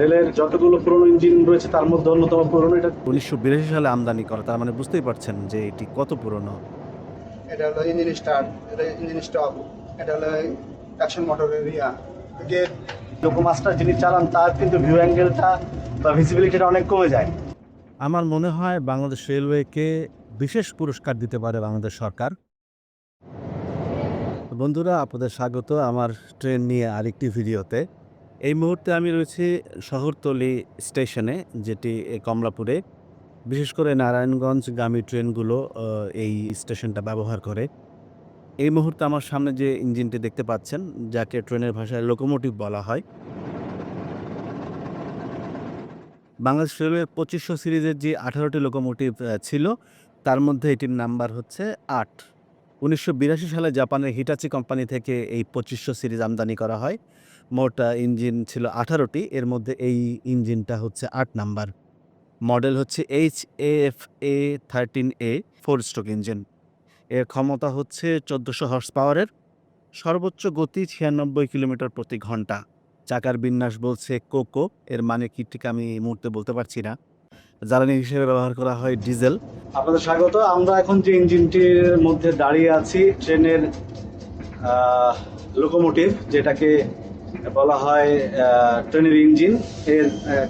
রেলের যতগুলো পুরনো ইঞ্জিন রয়েছে তার মধ্যে অন্যতম পুরনো এটা। উনিশশো বিরাশি সালে আমদানি করা তার মানে বুঝতেই পারছেন যে এটি কত পুরনো। এটা হলো ইঞ্জিন স্টার্ট এটা ইঞ্জিন স্টপ এটা হলো ট্রাকশন মোটরের ইয়া। গেট লোকোমাস্টার যিনি চালান তার কিন্তু ভিউ অ্যাঙ্গেলটা বা ভিজিবিলিটিটা অনেক কমে যায়। আমার মনে হয় বাংলাদেশ রেলওয়েকে বিশেষ পুরস্কার দিতে পারে বাংলাদেশ সরকার। বন্ধুরা আপনাদের স্বাগত আমার ট্রেন নিয়ে আরেকটি ভিডিওতে। এই মুহূর্তে আমি রয়েছি শহরতলি স্টেশনে, যেটি কমলাপুরে। বিশেষ করে নারায়ণগঞ্জ নারায়ণগঞ্জগামী ট্রেনগুলো এই স্টেশনটা ব্যবহার করে। এই মুহূর্তে আমার সামনে যে ইঞ্জিনটি দেখতে পাচ্ছেন, যাকে ট্রেনের ভাষায় লোকোমোটিভ বলা হয়। বাংলাদেশ রেলওয়ে পঁচিশশো সিরিজের যে আঠারোটি লোকোমোটিভ ছিল, তার মধ্যে এটির নাম্বার হচ্ছে আট। উনিশশো সালে জাপানের হিটাচি কোম্পানি থেকে এই পঁচিশশো সিরিজ আমদানি করা হয়। মোট ইঞ্জিন ছিল আঠারোটি, এর মধ্যে এই ইঞ্জিনটা হচ্ছে আট নাম্বার। মডেল হচ্ছে H F A thirteen A, four stroke engine. এর ক্ষমতা হচ্ছে চোদ্দোশো হর্স পাওয়ারের সর্বোচ্চ গতি ছিয়ানব্বই কিলোমিটার প্রতি ঘণ্টা। চাকার বিন্যাস বলছে কোকো, এর মানে কি ঠিক আমি এই মুহূর্তে বলতে পারছি না। জ্বালানি হিসেবে ব্যবহার করা হয় ডিজেল। আপনাদের স্বাগত, আমরা এখন যে ইঞ্জিনটির মধ্যে দাঁড়িয়ে আছি, ট্রেনের লোকোমোটিভ, যেটাকে বলা হয় ট্রেনের ইঞ্জিন। এর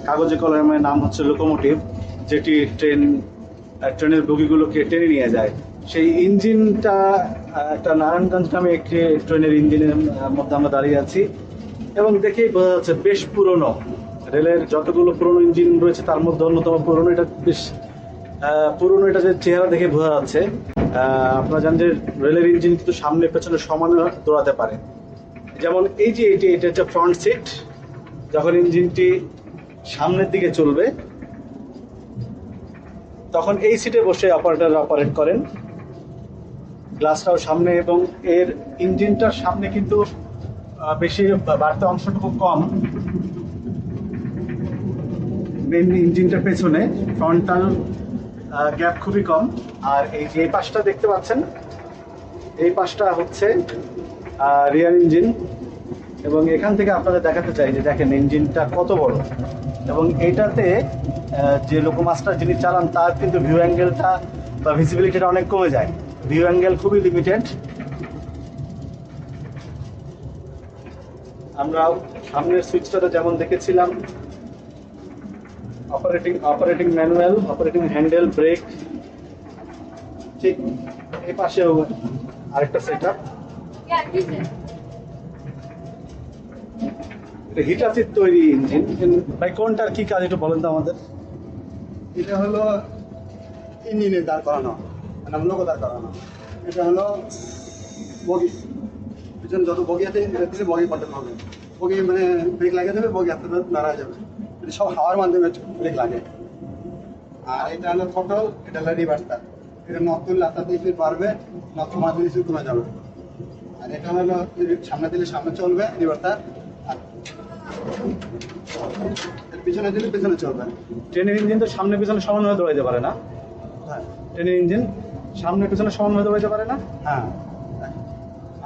কাগজে কলমের নাম হচ্ছে লোকোমোটিভ, যেটি ট্রেন ট্রেনের বগিগুলোকে টেনে নিয়ে যায়। সেই ইঞ্জিনটা একটা নারায়ণগঞ্জ নামে একটি ট্রেনের ইঞ্জিনের মধ্যে আমরা দাঁড়িয়ে আছি। এবং দেখেই বোঝা যাচ্ছে বেশ পুরনো। রেলের যতগুলো পুরনো ইঞ্জিন রয়েছে, তার মধ্যে অন্যতম পুরনো, এটা বেশ পুরনো, এটা যে চেহারা দেখে বোঝা যাচ্ছে। আপনারা জানেন যে রেলের ইঞ্জিন কিন্তু সামনে পেছনে সমানে দৌড়াতে পারে। যেমন এই যে এটি, এটা হচ্ছে ফ্রন্ট সিট যখন ইঞ্জিনটি সামনের দিকে চলবে, তখন এই সিটে বসে অপারেটর অপারেট করেন। গ্লাসটাও সামনে এবং এর ইঞ্জিনটার সামনে কিন্তু বেশি বাড়তে অংশটুকু কম। মেন ইঞ্জিনটার পেছনে ফ্রন্টাল গ্যাপ খুবই কম। আর এই যে এই পাশটা দেখতে পাচ্ছেন, এই পাশটা হচ্ছে রিয়ার ইঞ্জিন এবং এখান থেকে আপনাদের দেখাতে চাই যে দেখেন ইঞ্জিনটা কত বড়। এবং এইটাতে যে লোকোমাস্টার যিনি চালান, তার কিন্তু ভিউ অ্যাঙ্গেলটা বা ভিজিবিলিটিটা অনেক কমে যায়। ভিউ অ্যাঙ্গেল খুবই লিমিটেড আমরা সামনের সুইচটাতে যেমন দেখেছিলাম operating operating manual operating handle brake ঠিক এই পাশেও আরেকটা সেট আপ This হিটাচির তৈরি ইঞ্জিন। ভাই কোনটার কি কাজ একটু বলেন তো আমাদের? এটা হলো ইঞ্জিনে দাঁড় করানো মানে লোক দাঁড় করানো। এটা হলো বগি। পিছনে যত বগি আছে এটা দিলে বগি পাল্টানো হবে। বগি মানে ব্রেক লাগিয়ে দেবে বগি হাতে দাঁড়া যাবে। এটা সব হাওয়ার মাধ্যমে ব্রেক লাগে। আর এটা হলো ফটল এটা হলো রিভার্সটা এটা আস্তে আস্তে স্পিড বাড়বে কমা দিলে কমে যাবে। আর এটা হলো সামনে দিলে সামনে চলবে আর এর পিছনে দিলে পিছনে চলবে। ট্রেনের ইঞ্জিন তো সামনে পিছনে সমানভাবে দৌড়াইতে পারে না? হ্যাঁ। ট্রেনের ইঞ্জিন সামনে পিছনে সমানভাবে দৌড়াইতে পারে না? হ্যাঁ।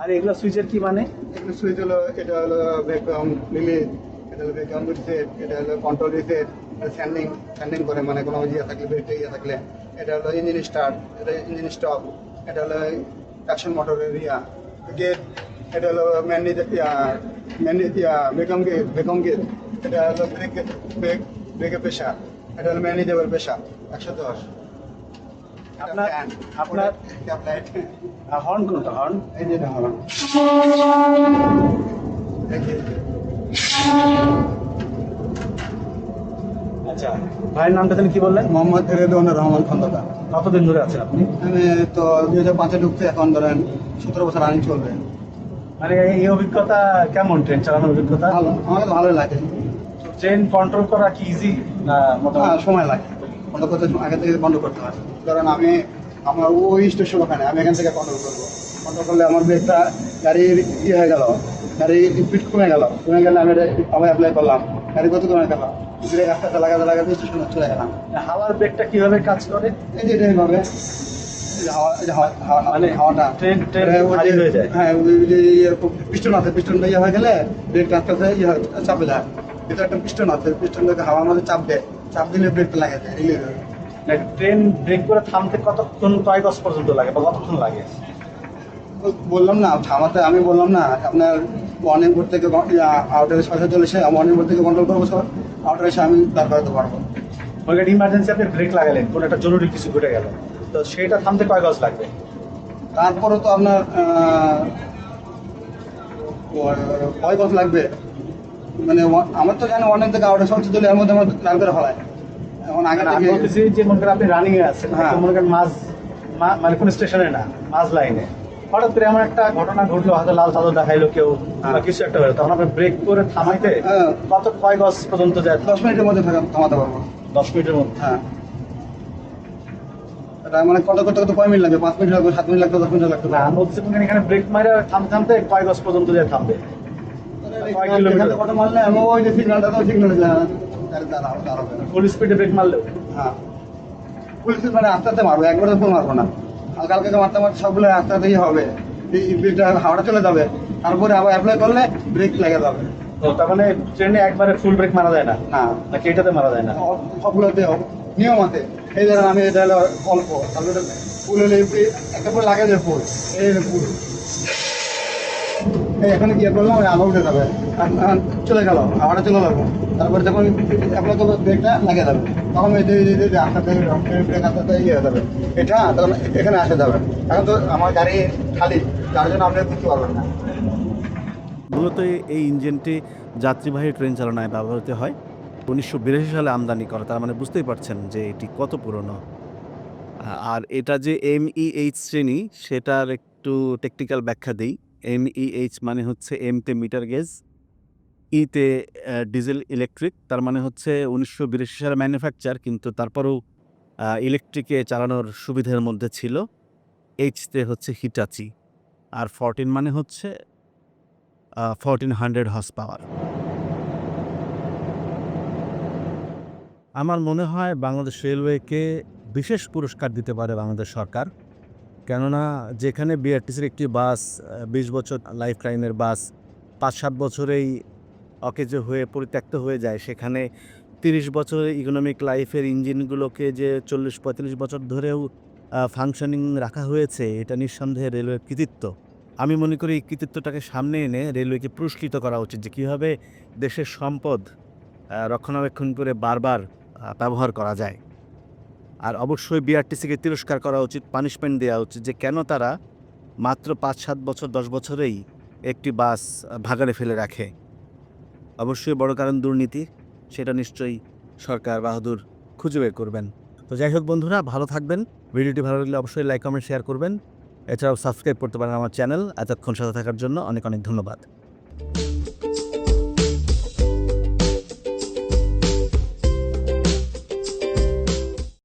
আর এগুলো সুইচের কি মানে? একটা সুইচ হলো এটা হলো ভ্যাকুয়াম লিমিট এটা হলো ভ্যাকুয়াম রিসেট এটা হলো কন্ট্রোল রিসেট স্যান্ডিং স্যান্ডিং করে মানে কোনো ইয়ে থাকলে ব্রেকটা ইয়ে থাকলে। এটা হলো ইঞ্জিন স্টার্ট এটা ইঞ্জিন স্টপ এটা হলো ট্রাকশন মোটরের ইয়া। গেট এটা হলো ম্যানি ম্যানি বেগম গেট বেগম গেট এটা হলো ব্রেক ব্রেক ব্রেকের পেশা। এটা হলো ম্যানেজেবল পেশা একশো দশ। আপনার- আপনার- হর্ন কোনটা হর্ন এই যে হর্ন আচ্ছা ভাইয়ের নামটা তিনি কি বললেন? মোহাম্মদ রেদওয়ানুর রহমান খন্দকার। কতদিন ধরে আছেন আপনি? আমি তো দুই হাজার পাঁচে ঢুকতে এখন ধরেন সতেরো বছর রানিং চলবে। মানে এই অভিজ্ঞতা কেমন ট্রেন চালানোর অভিজ্ঞতা? ভালো আমাকে ভালোই লাগে। ট্রেন কন্ট্রোল করা কি ইজি না হ্যাঁ মোটামুটি সময় লাগে। বন্ধ করতে আগে থেকে বন্ধ করতে হয়। কারণ আমি আমার ওই স্টেশন ওখানে আমি এখান থেকে কন্ট্রোল করব। কন্ট্রোল করলে আমার ব্রেকটা গাড়ির ইয়ে হয়ে গেল। স্পিড কমে গেল। কমে গেলে আমি আবার অ্যাপ্লাই করলাম। গাড়ি কত কমে গেল? আস্তে আস্তে লাগাতে লাগাতে স্টেশনে চলে গেলাম। হাওয়ার ব্রেকটা কীভাবে কাজ করে? এই যে হাওয়া- মানে হাওয়াটা। ট্রেন ট্রেন ভারী হয়ে যায়। হ্যাঁ ইয়ে পিস্টন আছে পিস্টনটা ইয়ে হয়ে গেলে ব্রেক আস্তে আস্তে ইয়ে চাপে যায়। এটা একটা পিস্টন আছে পিস্টনটাকে হাওয়ার মধ্যে চাপ দেয়। চাপ দিলে ব্রেকটা লাগে যায়। ট্রেন ব্রেক করে থামতে কতক্ষণ কয় গজ পর্যন্ত লাগে বা কতক্ষণ লাগে? বললাম না থামাতে আমি বললাম না আপনার মর্নিং বোর্ড থেকে আউটারের সাথে চলে এসে মর্নিং বোর্ড থেকে কন্ট্রোল করব সব আউটারে এসে আমি দাঁড় করাতে পারব। ওই ইমার্জেন্সি আপনি ব্রেক লাগালেন কোনো একটা জরুরি কিছু ঘটে গেল। তো সেটা থামতে কয় গজ লাগবে? তারপরে তো আপনার কয় বছর লাগবে? মানে আমার তো জানি অনেক থেকে আউটার সব চলে এর মধ্যে আমার দাঁড় করে ফেলায় এখন আগে মানে থেকে যে মনে করেন আপনি রানিং এ আছেন হ্যাঁ। মনে করেন মাঝ মা- মানে কোন স্টেশনে না মাঝ লাইনে হঠাৎ করে এমন একটা ঘটনা ঘটলো হয়তো লাল চাদর দেখাইলো কেউ বা হ্যাঁ। কিছু একটা হলো। তখন আপনি ব্রেক করে থামাইতে হ্যাঁ। কত কয় গজ পর্যন্ত যায়? দশ মিনিটের মধ্যে থামাতে পারব। দশ মিনিটের মধ্যে? হ্যাঁ। মানে কত কত কত কয় মিনিট লাগবে? পাঁচ মিনিট লাগবে সাত মিনিট লাগবে দশ মিনিট লাগবে? না এখানে ব্রেক মারে থামতে থামতে কয় গজ পর্যন্ত যায় থামবে কয় কিলোমিটার? এখান থেকে কত মারলে আমি ওই যে সিগন্যালটা তো সিগন্যাল দাঁড়াবে দাঁড়াবে ফুল স্পিডে ব্রেক মারলেও? হ্যাঁ। পুলিশ মানে আস্তে আস্তে মারবো একবার মারবো না। হালকা তো মারতে মারতে সবগুলো দিয়ে হবে। বিলটা হাওড়া চলে যাবে। তারপরে আবার অ্যাপ্লাই করলে ব্রেক লেগে যাবে তো তার মানে ট্রেনে একবারে ফুল ব্রেক মারা যায় না? না নাকি এটাতে মারা যায় না? সব- সবগুলোতে নিয়ম আছে। এই ধরেন আমি এটা অল্প তারপরে ফুল হলে একটা ফুল লাগে যে ফুল। এই ফুল। এখানে গিয়ে করলাম আলো উঠে যাবে। চলে গেল আবার চলে যাব তারপরে যখন অ্যাপ্লাই করব ব্রেকটা লাগে যাবে তখন এই যে আস্তে আস্তে ব্রেক আস্তে আস্তে ইয়ে যাবে। এটা তখন এখানে আসে যাবে এখন তো আমার গাড়ি খালি যার জন্য আপনি বুঝতে পারবেন না। মূলত এই ইঞ্জিনটি যাত্রীবাহী ট্রেন চালনায় ব্যবহৃত হয়। উনিশশো বিরাশি সালে আমদানি করা, তার মানে বুঝতেই পারছেন যে এটি কত পুরনো। আর এটা যে এম ই এইচ শ্রেণি, সেটার একটু টেকনিক্যাল ব্যাখ্যা দিই। এমইএইচ মানে হচ্ছে এমতে মিটার গেজ ইতে ডিজেল ইলেকট্রিক, তার মানে হচ্ছে উনিশশো বিরাশি সালে ম্যানুফ্যাকচার, কিন্তু তারপরেও ইলেকট্রিকে চালানোর সুবিধার মধ্যে ছিল। এইচতে হচ্ছে হিটাচি, আর ফরটিন মানে হচ্ছে ফরটিন হান্ড্রেড হর্স পাওয়ার আমার মনে হয় বাংলাদেশ রেলওয়েকে বিশেষ পুরস্কার দিতে পারে বাংলাদেশ সরকার। কেননা যেখানে বিআরটিসির একটি বাস বিশ বছর লাইফ টাইমের বাস পাঁচ সাত বছরেই অকেজ হয়ে পরিত্যক্ত হয়ে যায়, সেখানে তিরিশ বছরের ইকোনমিক লাইফের ইঞ্জিনগুলোকে যে চল্লিশ পঁয়তাল্লিশ বছর ধরেও ফাংশনিং রাখা হয়েছে, এটা নিঃসন্দেহে রেলওয়ের কৃতিত্ব। আমি মনে করি এই কৃতিত্বটাকে সামনে এনে রেলওয়েকে পুরস্কৃত করা উচিত যে কীভাবে দেশের সম্পদ রক্ষণাবেক্ষণ করে বারবার ব্যবহার করা যায়। আর অবশ্যই বিআরটিসিকে তিরস্কার করা উচিত পানিশমেন্ট দেওয়া উচিত যে কেন তারা মাত্র পাঁচ, সাত বছর, দশ বছরেই একটি বাস ভাগাড়ে ফেলে রাখে। অবশ্যই বড় কারণ দুর্নীতি, সেটা নিশ্চয়ই সরকার বাহাদুর খুঁজে বের করবেন। তো যাই হোক বন্ধুরা, ভালো থাকবেন। ভিডিওটি ভালো লাগলে অবশ্যই লাইক কমেন্ট শেয়ার করবেন। এছাড়াও সাবস্ক্রাইব করতে পারেন আমার চ্যানেল এতক্ষণ সাথে থাকার জন্য অনেক অনেক ধন্যবাদ।